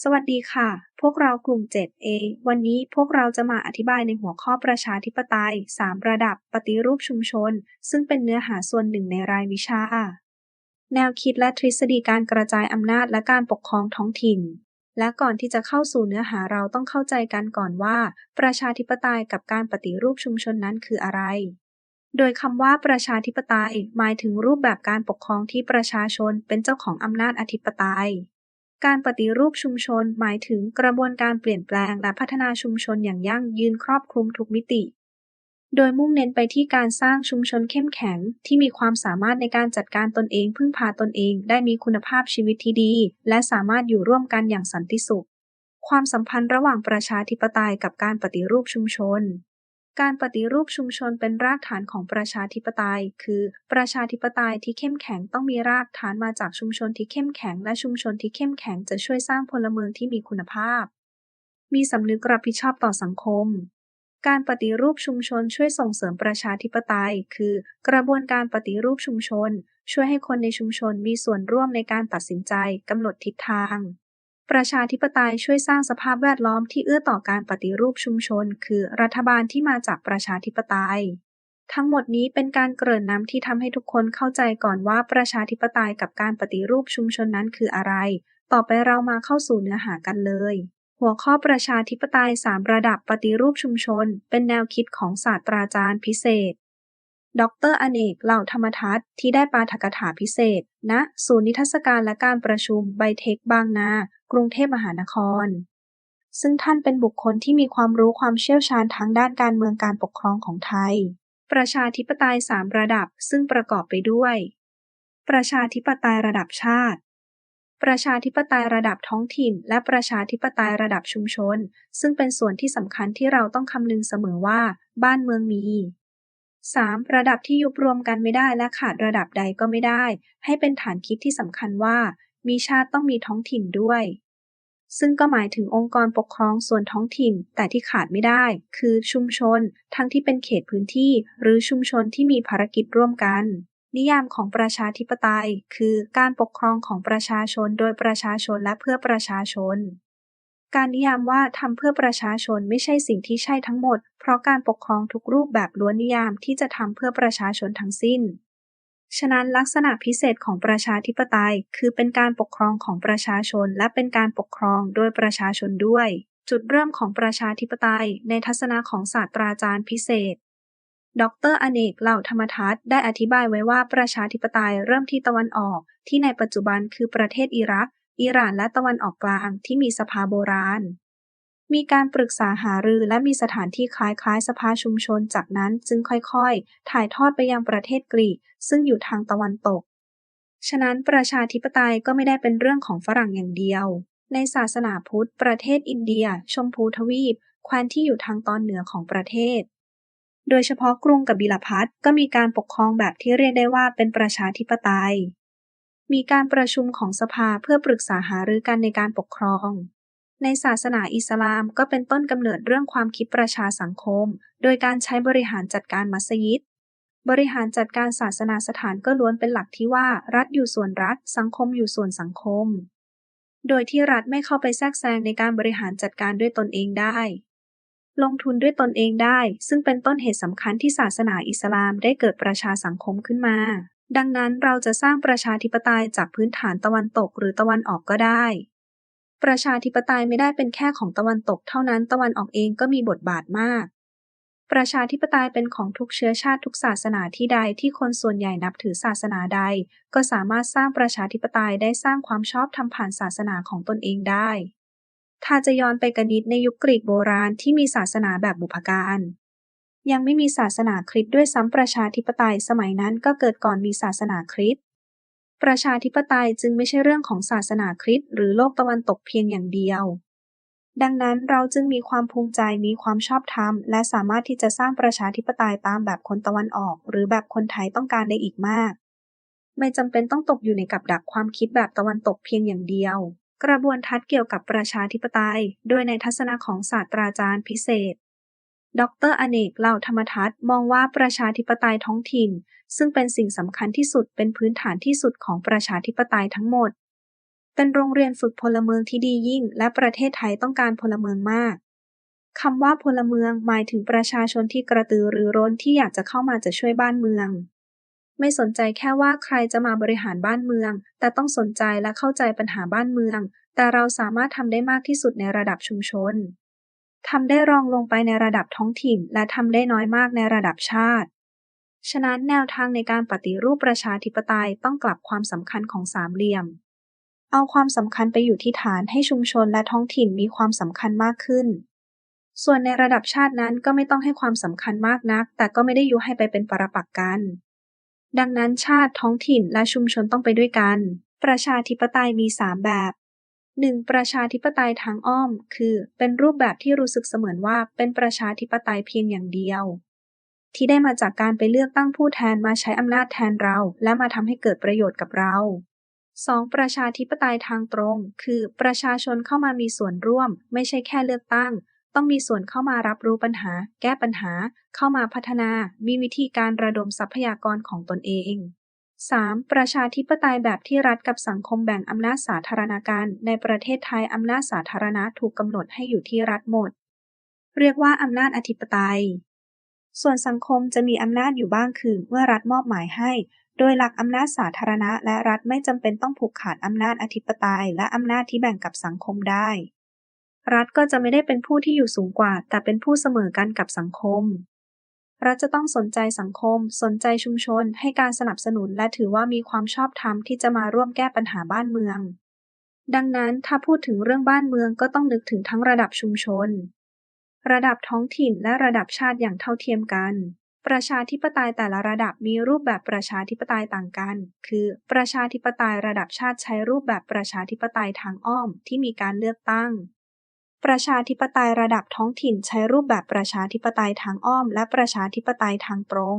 สวัสดีค่ะ พวกเรากลุ่ม 7A วันนี้พวกเราจะมาอธิบายในหัวข้อประชาธิปไตย 3 ระดับปฏิรูปชุมชน ซึ่งเป็นเนื้อหาส่วนหนึ่งในรายวิชา แนวคิดและทฤษฎีการกระจายอำนาจและการปกครองท้องถิ่น และก่อนที่จะเข้าสู่เนื้อหาเราต้องเข้าใจกันก่อนว่า ประชาธิปไตยกับการปฏิรูปชุมชนนั้นคืออะไรโดยคำว่าประชาธิปไตยหมายถึงรูปแบบการปกครองที่ประชาชนเป็นเจ้าของอำนาจอธิปไตย การปฏิรูปชุมชนหมายถึงกระบวนการเปลี่ยนแปลงและพัฒนาชุมชนอย่างยั่งยืนครอบคลุมทุกมิติ โดยมุ่งเน้นไปที่การสร้างชุมชนเข้มแข็ง ที่มีความสามารถในการจัดการตนเองพึ่งพาตนเองได้มีคุณภาพชีวิตที่ดี และสามารถอยู่ร่วมกันอย่างสันติสุข ความสัมพันธ์ระหว่างประชาธิปไตยกับการปฏิรูปชุมชน การปฏิรูปชุมชนเป็นรากฐานของประชาธิปไตย คือ ประชาธิปไตยที่เข้มแข็งต้องมีรากฐานมาจากชุมชนที่เข้มแข็ง และชุมชนที่เข้มแข็งจะช่วยสร้างพลเมืองที่มีคุณภาพ มีสำนึกรับผิดชอบต่อสังคม การปฏิรูปชุมชนช่วยส่งเสริมประชาธิปไตย คือ กระบวนการปฏิรูปชุมชน ช่วยให้คนในชุมชนมีส่วนร่วมในการตัดสินใจกำหนดทิศทาง ประชาธิปไตยช่วยสร้างสภาพแวดล้อมที่เอื้อต่อการปฏิรูปชุมชน คือรัฐบาลที่มาจากประชาธิปไตย ทั้งหมดนี้เป็นการเกริ่นนำที่ทำให้ทุกคนเข้าใจก่อนว่าประชาธิปไตยกับการปฏิรูปชุมชนนั้นคืออะไร ต่อไปเรามาเข้าสู่เนื้อหากันเลย หัวข้อประชาธิปไตย 3 ระดับปฏิรูปชุมชน เป็นแนวคิดของศาสตราจารย์พิเศษ ดรอเนกเหล่าธรรมทัศน์ที่ได้ปาฐกถาพิเศษณศูนย์นิทรรศการและการประชุมไบเทคบางนา กรุงเทพมหานคร ซึ่งท่านเป็นบุคคลที่มีความรู้ความเชี่ยวชาญทางด้านการเมืองการปกครองของไทย ประชาธิปไตย 3 ระดับซึ่งประกอบไปด้วย ประชาธิปไตยระดับชาติ ประชาธิปไตยระดับท้องถิ่น และประชาธิปไตยระดับชุมชน ซึ่งเป็นส่วนที่สำคัญที่เราต้องคำนึงเสมอว่า บ้านเมืองมี 3. ระดับที่ยุบรวมกันไม่ได้และขาดระดับใดก็ไม่ได้ ให้เป็นฐานคิดที่สำคัญว่า มีชาติต้องมีท้องถิ่นด้วย ซึ่งก็หมายถึงองค์กรปกครองส่วนท้องถิ่น แต่ที่ขาดไม่ได้ คือชุมชน ทั้งที่เป็นเขตพื้นที่ หรือชุมชนที่มีภารกิจร่วมกัน นิยามของประชาธิปไตย คือการปกครองของประชาชนโดยประชาชนและเพื่อประชาชน การนิยามว่าทำเพื่อประชาชนไม่ใช่สิ่งที่ใช่ทั้งหมด เพราะการปกครองทุกรูปแบบล้วนนิยามที่จะทำเพื่อประชาชนทั้งสิ้น ฉะนั้นลักษณะพิเศษของประชาธิปไตย คือเป็นการปกครองของประชาชน และเป็นการปกครองโดยประชาชนด้วย จุดเริ่มของประชาธิปไตย ในทัศนะของศาสตราจารย์พิเศษดรอเนกเหล่าธรรมทัศน์ได้อธิบายไว้ว่าประชาธิปไตยเริ่มที่ตะวันออก ที่ในปัจจุบันคือประเทศอิรัก อิหร่านและตะวันออกกลางที่มีสภาโบราณ มีการปรึกษาหารือและมีสถานที่คล้ายๆ สภาชุมชน จากนั้นจึงค่อยๆ ถ่ายทอดไปยังประเทศกรีก ซึ่งอยู่ทางตะวันตก ฉะนั้นประชาธิปไตยก็ไม่ได้เป็นเรื่องของฝรั่งอย่างเดียว ในศาสนาพุทธ ประเทศอินเดีย ชมพูทวีปแคว้นที่อยู่ทางตอนเหนือของประเทศโดยเฉพาะกรุงกบิลพัทก็มีการปกครองแบบที่เรียกได้ว่าเป็นประชาธิปไตย มีการประชุมของสภาเพื่อปรึกษาหารือกันในการปกครอง ในศาสนาอิสลามก็เป็นต้นกำเนิดเรื่องความคิดประชาสังคม โดยการใช้บริหารจัดการมัสยิด บริหารจัดการศาสนาสถานก็ล้วนเป็นหลักที่ว่ารัฐอยู่ส่วนรัฐ สังคมอยู่ส่วนสังคม โดยที่รัฐไม่เข้าไปแทรกแซงในการบริหารจัดการด้วยตนเองได้ลงทุนด้วยตนเองได้ ซึ่งเป็นต้นเหตุสำคัญที่ศาสนาอิสลามได้เกิดประชาสังคมขึ้นมา ดังนั้นเราจะสร้างประชาธิปไตยจากพื้นฐานตะวันตกหรือตะวันออกก็ได้ ประชาธิปไตยไม่ได้เป็นแค่ของตะวันตกเท่านั้นตะวันออกเองก็มีบทบาทมาก ประชาธิปไตยเป็นของทุกเชื้อชาติทุกศาสนาที่ใดที่คนส่วนใหญ่นับถือศาสนาใด ก็สามารถสร้างประชาธิปไตยได้สร้างความชอบธรรมผ่านศาสนาของตนเองได้ถ้าจะย้อนไปกนิดในยุคกรีกโบราณที่มีศาสนาแบบบุพการ ยังไม่มีศาสนาคริสต์ด้วยซ้ำประชาธิปไตยสมัยนั้นก็เกิดก่อนมีศาสนาคริสต์ประชาธิปไตยจึงไม่ใช่เรื่องของศาสนาคริสต์หรือโลกตะวันตกเพียงอย่างเดียว ดังนั้นเราจึงมีความภูมิใจมีความชอบธรรม และสามารถที่จะสร้างประชาธิปไตยตามแบบคนตะวันออก หรือแบบคนไทยต้องการได้อีกมาก ไม่จำเป็นต้องตกอยู่ในกับดักความคิดแบบตะวันตกเพียงอย่างเดียว กระบวนทัศน์เกี่ยวกับประชาธิปไตย โดยในทัศนะของศาสตราจารย์พิเศษ ดรอเนกเหล่าธรรมทัศน์มองว่าประชาธิปไตยท้องถิ่น ซึ่งเป็นสิ่งสำคัญที่สุดเป็นพื้นฐานที่สุดของประชาธิปไตยทั้งหมด เป็นโรงเรียนฝึกพลเมืองที่ดียิ่ง และประเทศไทยต้องการพลเมืองมากคำว่าพลเมืองหมายถึงประชาชนที่กระตือรือร้นที่อยากจะเข้ามาจะช่วยบ้านเมือง ไม่สนใจแค่ว่าใครจะมาบริหารบ้านเมือง แต่ต้องสนใจและเข้าใจปัญหาบ้านเมือง แต่เราสามารถทำได้มากที่สุดในระดับชุมชน ทำได้รองลงไปในระดับท้องถิ่น และทำได้น้อยมากในระดับชาติ ฉะนั้นแนวทางในการปฏิรูปประชาธิปไตยต้องกลับความสำคัญของสามเหลี่ยม เอาความสำคัญไปอยู่ที่ฐานให้ชุมชนและท้องถิ่นมีความสำคัญมากขึ้น ส่วนในระดับชาตินั้นก็ไม่ต้องให้ความสำคัญมากนัก แต่ก็ไม่ได้ยุให้ไปเป็นปรปักษ์กัน ดังนั้นชาติท้องถิ่นและชุมชนต้องไปด้วยกัน ประชาธิปไตยมีสามแบบ 1. ประชาธิปไตยทางอ้อม คือ เป็นรูปแบบที่รู้สึกเสมือนว่าเป็นประชาธิปไตยเพียงอย่างเดียว ที่ได้มาจากการไปเลือกตั้งผู้แทนมาใช้อำนาจแทนเรา และมาทำให้เกิดประโยชน์กับเรา 2. ประชาธิปไตยทางตรง คือ ประชาชนเข้ามามีส่วนร่วม ไม่ใช่แค่เลือกตั้ง ต้องมีส่วนเข้ามารับรู้ปัญหา แก้ปัญหา เข้ามาพัฒนา มีวิธีการระดมทรัพยากรของตนเอง 3. ประชาธิปไตยแบบที่รัฐกับสังคมแบ่งอำนาจสาธารณการ ในประเทศไทยอำนาจสาธารณะถูกกำหนดให้อยู่ที่รัฐหมด เรียกว่าอำนาจอธิปไตย ส่วนสังคมจะมีอำนาจอยู่บ้างคือเมื่อรัฐมอบหมายให้ โดยหลักอำนาจสาธารณะ และรัฐไม่จำเป็นต้องผูกขาดอำนาจอธิปไตย และอำนาจที่แบ่งกับสังคมได้ รัฐก็จะไม่ได้เป็นผู้ที่อยู่สูงกว่า แต่เป็นผู้เสมอกันกับสังคม รัฐจะต้องสนใจสังคม สนใจชุมชน ให้การสนับสนุน และถือว่ามีความชอบธรรมที่จะมาร่วมแก้ปัญหาบ้านเมือง ดังนั้นถ้าพูดถึงเรื่องบ้านเมืองก็ต้องนึกถึงทั้งระดับชุมชน ระดับท้องถิ่นและระดับชาติอย่างเท่าเทียมกัน ประชาธิปไตยแต่ละระดับมีรูปแบบประชาธิปไตยต่างกัน คือ ประชาธิปไตยระดับชาติใช้รูปแบบประชาธิปไตยทางอ้อมที่มีการเลือกตั้ง ประชาธิปไตยระดับท้องถิ่นใช้รูปแบบประชาธิปไตยทางอ้อมและประชาธิปไตยทางตรง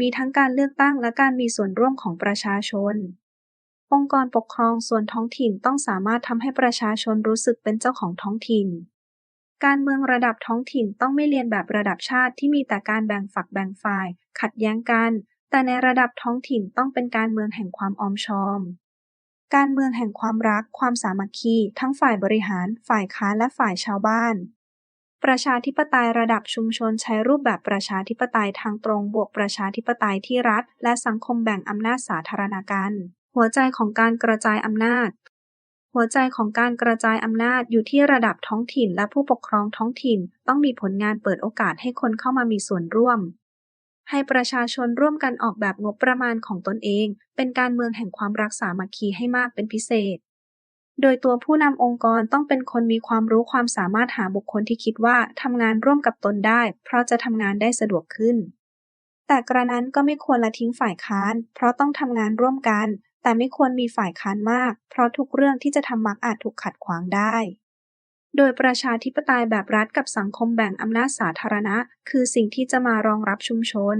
มีทั้งการเลือกตั้งและการมีส่วนร่วมของประชาชน องค์กรปกครองส่วนท้องถิ่นต้องสามารถทำให้ประชาชนรู้สึกเป็นเจ้าของท้องถิ่น การเมืองระดับท้องถิ่นต้องไม่เรียนแบบระดับชาติที่มีแต่การแบ่งฝักแบ่งฝ่าย ขัดแย้งกัน แต่ในระดับท้องถิ่นต้องเป็นการเมืองแห่งความออมชอม การเมืองแห่งความรัก ความสามัคคี ทั้งฝ่ายบริหาร ฝ่ายค้าน และฝ่ายชาวบ้าน ประชาธิปไตยระดับชุมชนใช้รูปแบบประชาธิปไตยทางตรงบวกประชาธิปไตยที่รัฐ และสังคมแบ่งอำนาจสาธารณกัน หัวใจของการกระจายอำนาจ หัวใจของการกระจายอำนาจอยู่ที่ระดับท้องถิ่นและผู้ปกครองท้องถิ่น ต้องมีผลงานเปิดโอกาสให้คนเข้ามามีส่วนร่วม ให้ประชาชนร่วมกันออกแบบงบประมาณของตนเอง เป็นการเมืองแห่งความรักสามัคคีให้มากเป็นพิเศษ โดยตัวผู้นำองค์กรต้องเป็นคนมีความรู้ความสามารถหาบุคคลที่คิดว่าทำงานร่วมกับตนได้ เพราะจะทำงานได้สะดวกขึ้น แต่กระนั้นก็ไม่ควรละทิ้งฝ่ายค้าน เพราะต้องทำงานร่วมกัน แต่ไม่ควรมีฝ่ายค้านมาก เพราะทุกเรื่องที่จะทำมักอาจถูกขัดขวางได้ โดยประชาธิปไตยแบบรัฐกับสังคมแบ่งอำนาจสาธารณะ คือสิ่งที่จะมารองรับชุมชน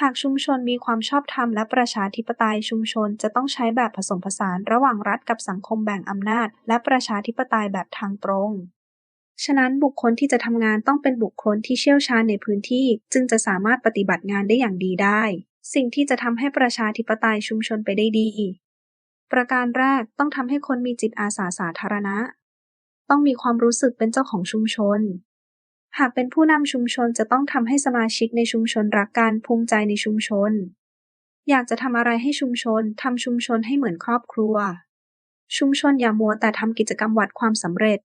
หากชุมชนมีความชอบธรรมและประชาธิปไตยชุมชนจะต้องใช้แบบผสมผสานระหว่างรัฐกับสังคมแบ่งอำนาจ และประชาธิปไตยแบบทางตรง ฉะนั้นบุคคลที่จะทำงานต้องเป็นบุคคลที่เชี่ยวชาญในพื้นที่ จึงจะสามารถปฏิบัติงานได้อย่างดีได้ สิ่งที่จะทำให้ประชาธิปไตยชุมชนไปได้ดี ประการแรกต้องทำให้คนมีจิตอาสาสาธารณะ ต้องมีความรู้สึกเป็นเจ้าของชุมชน หากเป็นผู้นำชุมชนจะต้องทำให้สมาชิกในชุมชนรักกันภูมิใจในชุมชน อยากจะทำอะไรให้ชุมชนทำชุมชนให้เหมือนครอบครัว ชุมชนอย่ามัวแต่ทำกิจกรรมวัดความสำเร็จ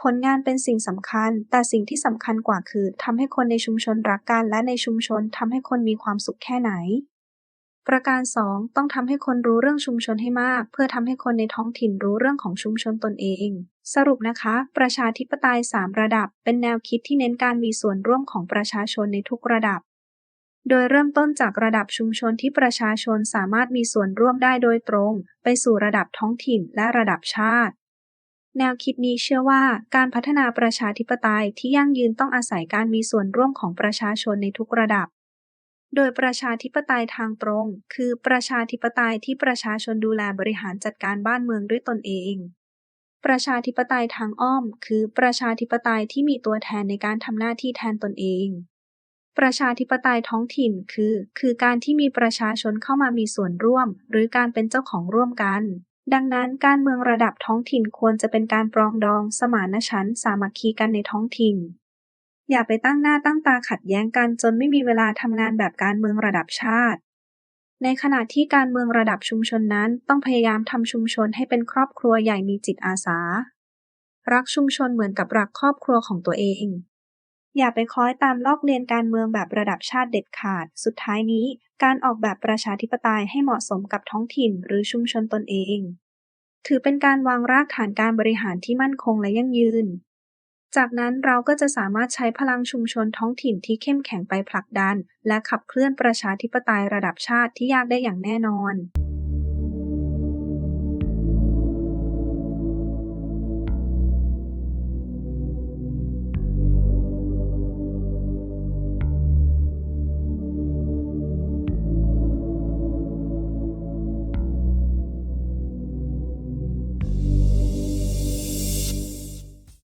ผลงานเป็นสิ่งสำคัญ แต่สิ่งที่สำคัญกว่าคือทำให้คนในชุมชนรักกันและในชุมชนทำให้คนมีความสุขแค่ไหน ประการ 2 ต้องทำให้คนรู้เรื่องชุมชนให้มาก เพื่อทำให้คนในท้องถิ่นรู้เรื่องของชุมชนตนเอง สรุปนะคะ ประชาธิปไตย 3 ระดับ เป็นแนวคิดที่เน้นการมีส่วนร่วมของประชาชนในทุกระดับ โดยเริ่มต้นจากระดับชุมชนที่ประชาชนสามารถมีส่วนร่วมได้โดยตรง ไปสู่ระดับท้องถิ่นและระดับชาติ แนวคิดนี้เชื่อว่า การพัฒนาประชาธิปไตยที่ยั่งยืนต้องอาศัยการมีส่วนร่วมของประชาชนในทุกระดับ โดยประชาธิปไตยทางตรง คือประชาธิปไตยที่ประชาชนดูแลบริหารจัดการบ้านเมืองด้วยตนเอง ประชาธิปไตยทางอ้อม คือประชาธิปไตยที่มีตัวแทนในการทำหน้าที่แทนตนเอง ประชาธิปไตยท้องถิ่น คือ คือการที่มีประชาชนเข้ามามีส่วนร่วม หรือการเป็นเจ้าของร่วมกัน ดังนั้นการเมืองระดับท้องถิ่นควรจะเป็นการปรองดอง สมานฉันท์ สามัคคีกันในท้องถิ่น อย่าไปตั้งหน้าตั้งตาขัดแย้งกันจนไม่มีเวลาทำงานแบบการเมืองระดับชาติ ในขณะที่การเมืองระดับชุมชนนั้นต้องพยายามทำชุมชนให้เป็นครอบครัวใหญ่มีจิตอาสา รักชุมชนเหมือนกับรักครอบครัวของตัวเอง อย่าไปคล้อยตามลอกเลียนการเมืองแบบระดับชาติเด็ดขาด สุดท้ายนี้การออกแบบประชาธิปไตยให้เหมาะสมกับท้องถิ่นหรือชุมชนตนเอง ถือเป็นการวางรากฐานการบริหารที่มั่นคงและยั่งยืน จากนั้นเราก็จะสามารถใช้พลังชุมชนท้องถิ่นที่เข้มแข็งไปผลักดัน และขับเคลื่อนประชาธิปไตยระดับชาติที่ยากได้อย่างแน่นอน